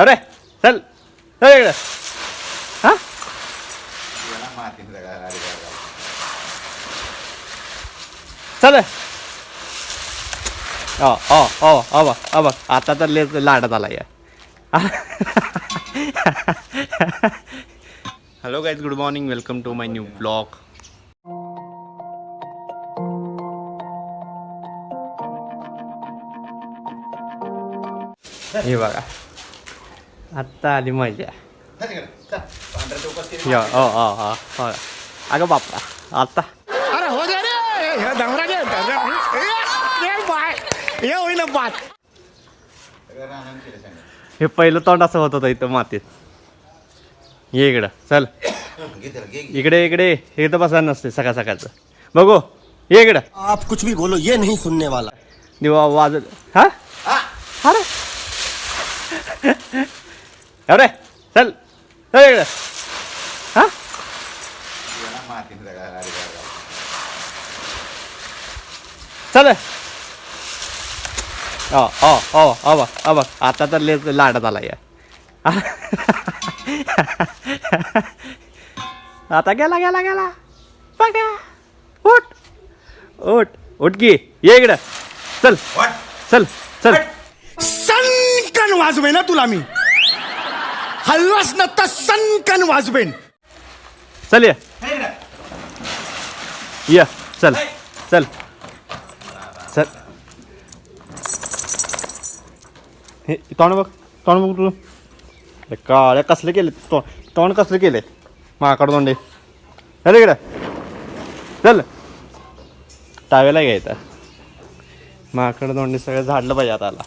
एवढे चल चल इकडे हा चल ओ ओ ओ बघ ओ बघ आता तर लेच लाडत आला या hello guys good morning welcome to my new blog हे बघा आत्ता आली मजा. यो ओ ओ ओ हो अगं बापरा आता अरे हो दे रे. हे डोंगराचे ये बाय. ये होईना बात. हे पहिलं तोंड असं होत होतं इथं मातीत. ये इकडं चल. इकडे इकडे. हे तर बसा नसते सकाळ सकाळचं. बघू ये इकडं. आप कुछ भी बोलो ये नहीं सुनने वाला. दिवा वाजत हा. अरे. एवढे चल चल इकडं हा चल ओ ओ ओ ओ बघ ओ बघ आता तर लेच लाडत आला या आता गेला गेला गेला बघा उठ उठ उठ की ये इकडं चल चल चल सनकन वाजवे ना तुला मी हलवास ना तर सनकन वाजवेन. चल ये. ये चल चल. चल. हे तोंड बघ तोंड बघ तू. काळ्या कसले केले तो तोंड कसले केले? माकड तोंडे अरे इकडं. चल. टावेला घ्यायचा. माकड तोंडी सगळं झाडलं पाहिजे आता आला.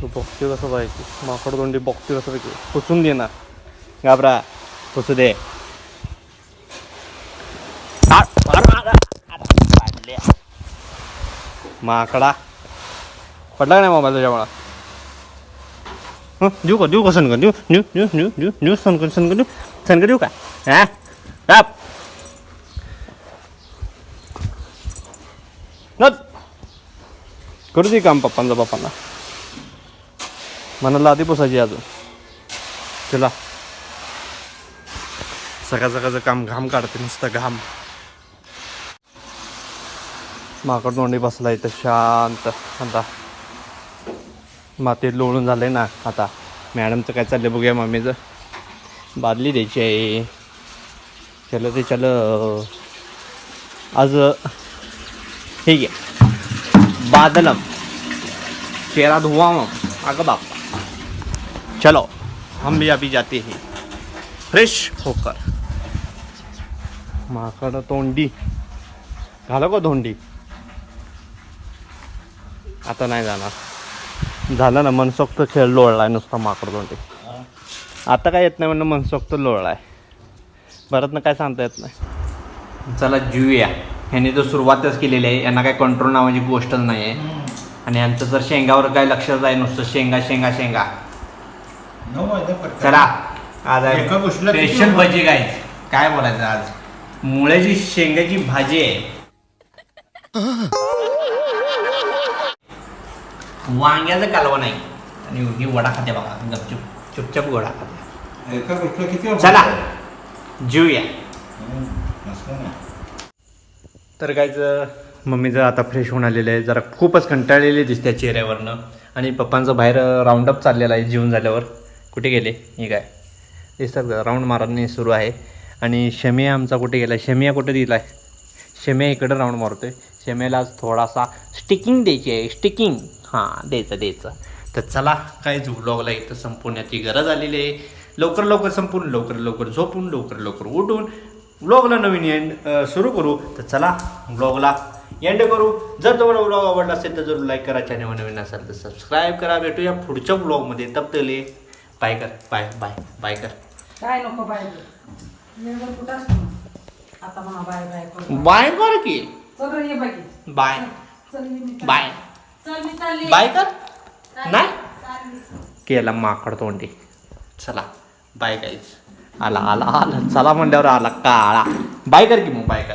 तू बघते कसं पाहिजे माकड तोंडी बघते कसं पाहिजे पुसून दे ना. घाबरा. पुसू दे. माकडा. पडला का नाही मोबाईल तुझ्यामुळं हं, देऊ का? देऊ का सनकन देऊ देऊ देऊ देऊ देऊ देऊ सनकन सनकन देऊ. सनकन देऊ का? हा? राप करू दे काम पप्पांचा पप्पांना. मनाला आधी पुसायची अजून. चला. सकाळ सकाळचं काम घाम काढते नुसतं घाम. माकड तोंडी बसला इथं शांत. आता मातीत लोळून झालंय ना आता. मॅडमचं काय चाललंय बघूया मम्मीचं. बादली द्यायची आहे. चलो ते चल. आज ठीक आहे बादलम. चेहरा धुआ मग. अगं बाप. चलो हम भी अभी जाते हैं। फ्रेश होकर। माकड तोंडी। घालो का धोंडी। आता नाही जाणार। झालं ना मनसोक्त खेळ लोळलाय नुसता माकड तोंडी। आता काय येत नाही म्हणून मनसोक्त लोळलाय। परत ना काय सांगता येत नाही। चला जुया ह्याने तर सुरुवातच केलेली आहे. यांना काय कंट्रोल नावाची गोष्टच नाही आहे आणि यांचं जर शेंगावर काय लक्षच आहे नुसतं शेंगा शेंगा शेंगा. चला. आज एका गोष्टीला किती स्पेशल भजी काय काय बोलायचं आज? मुळ्याची शेंगाची भाजी आहे. वांग्याचं कालवण आहे आणि ही वडा खाते बघा. गपचूप. चुपचाप वडा खाते. एका गोष्टीला किती चला. जेऊया. असं नाही. तर कायच मम्मीचं आता फ्रेश होऊन आलेलं आहे. जरा खूपच कंटाळलेली दिसते चेहऱ्यावरनं. आणि पप्पांचं बाहेर राऊंडअप चाललेलं आहे जेवून झाल्यावर. कुठे गेले? हे काय? दिसतात राऊंड मारणे सुरू आहे. आणि शमिया आमचा कुठे गेला? शमिया कुठे दिला आहे शमिया इकडं राऊंड मारतो आहे शमेला थोडासा स्टिकिंग द्यायची आहे. स्टिकिंग. हां द्यायचं द्यायचं. तर चला काय व्लॉगला इथं संपवण्याची गरज आलेली आहे. लवकर लवकर संपून लवकर लवकर झोपून लवकर लवकर उठून व्लॉगला नवीन एंड सुरू करू. तर चला व्लॉगला एंड करू. जर तुम्हाला व्लॉग आवडला असेल तर जरूर लाईक करा. चॅनल नवीन असेल तर सबस्क्राईब करा. भेटूया पुढच्या व्लॉगमध्ये तपतले बाय कर बाय बाय बाय कर. काय नको बाय वेळेवर कुठं असतो? आता म्हणा बाय बाय करू बाय. कर की. चल रे ये बाकी बाय. चल ये मी बाय. चल मी चालली. बाय कर. नाही. केला माकड तोंडी. चला. बाय गाईज आला आला आला. चला म्हणल्यावर आला काळा. बाय कर की मग बाय कर.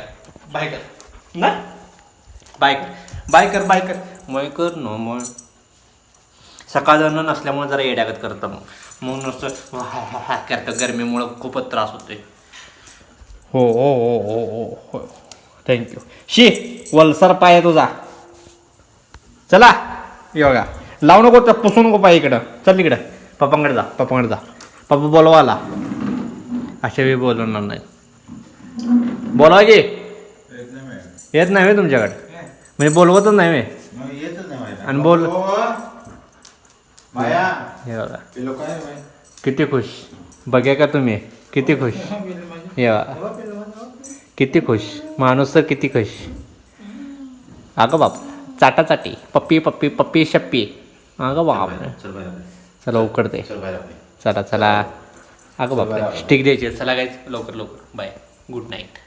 बाय कर. ना बाय कर. बाय कर बाय कर. मग कर न मग. सकाळजणं नसल्यामुळे जरा येड्यागत करतं मग. मग नुसतं हा हा हा करतं गरमीमुळं खूपच त्रास होतोय. हो हो हो हो हो हो थँक्यू शी वलसर पाय आहे तुझा. चला योगा लावू नको तर पुसू नको पाय इकडं. चल इकडं. पप्पांकडे जा पप्पांकडे जा. पप्पा बोलवा आला अशा वेळी बोलवणार नाही बोलवा की. येत नाही तुमच्याकडे. म्हणजे बोलवतच नाही माहिती. आणि बोल. माया हे बघा. ते लोक आहे माहिती. किती खुश. बघा का तुम्ही? किती खुश. हे बघा. किती खुश. माणूस तर किती खुश. अगं बाप चाटाचाटी. पप्पी पप्पी पप्पी शप्पी. अगं बाप चल बाहेर आपले. चला उकडते चल बाहेर आपले. चला चला. अगं बरं. स्टिक द्यायची. चला गायच लवकर लवकर. Bye good night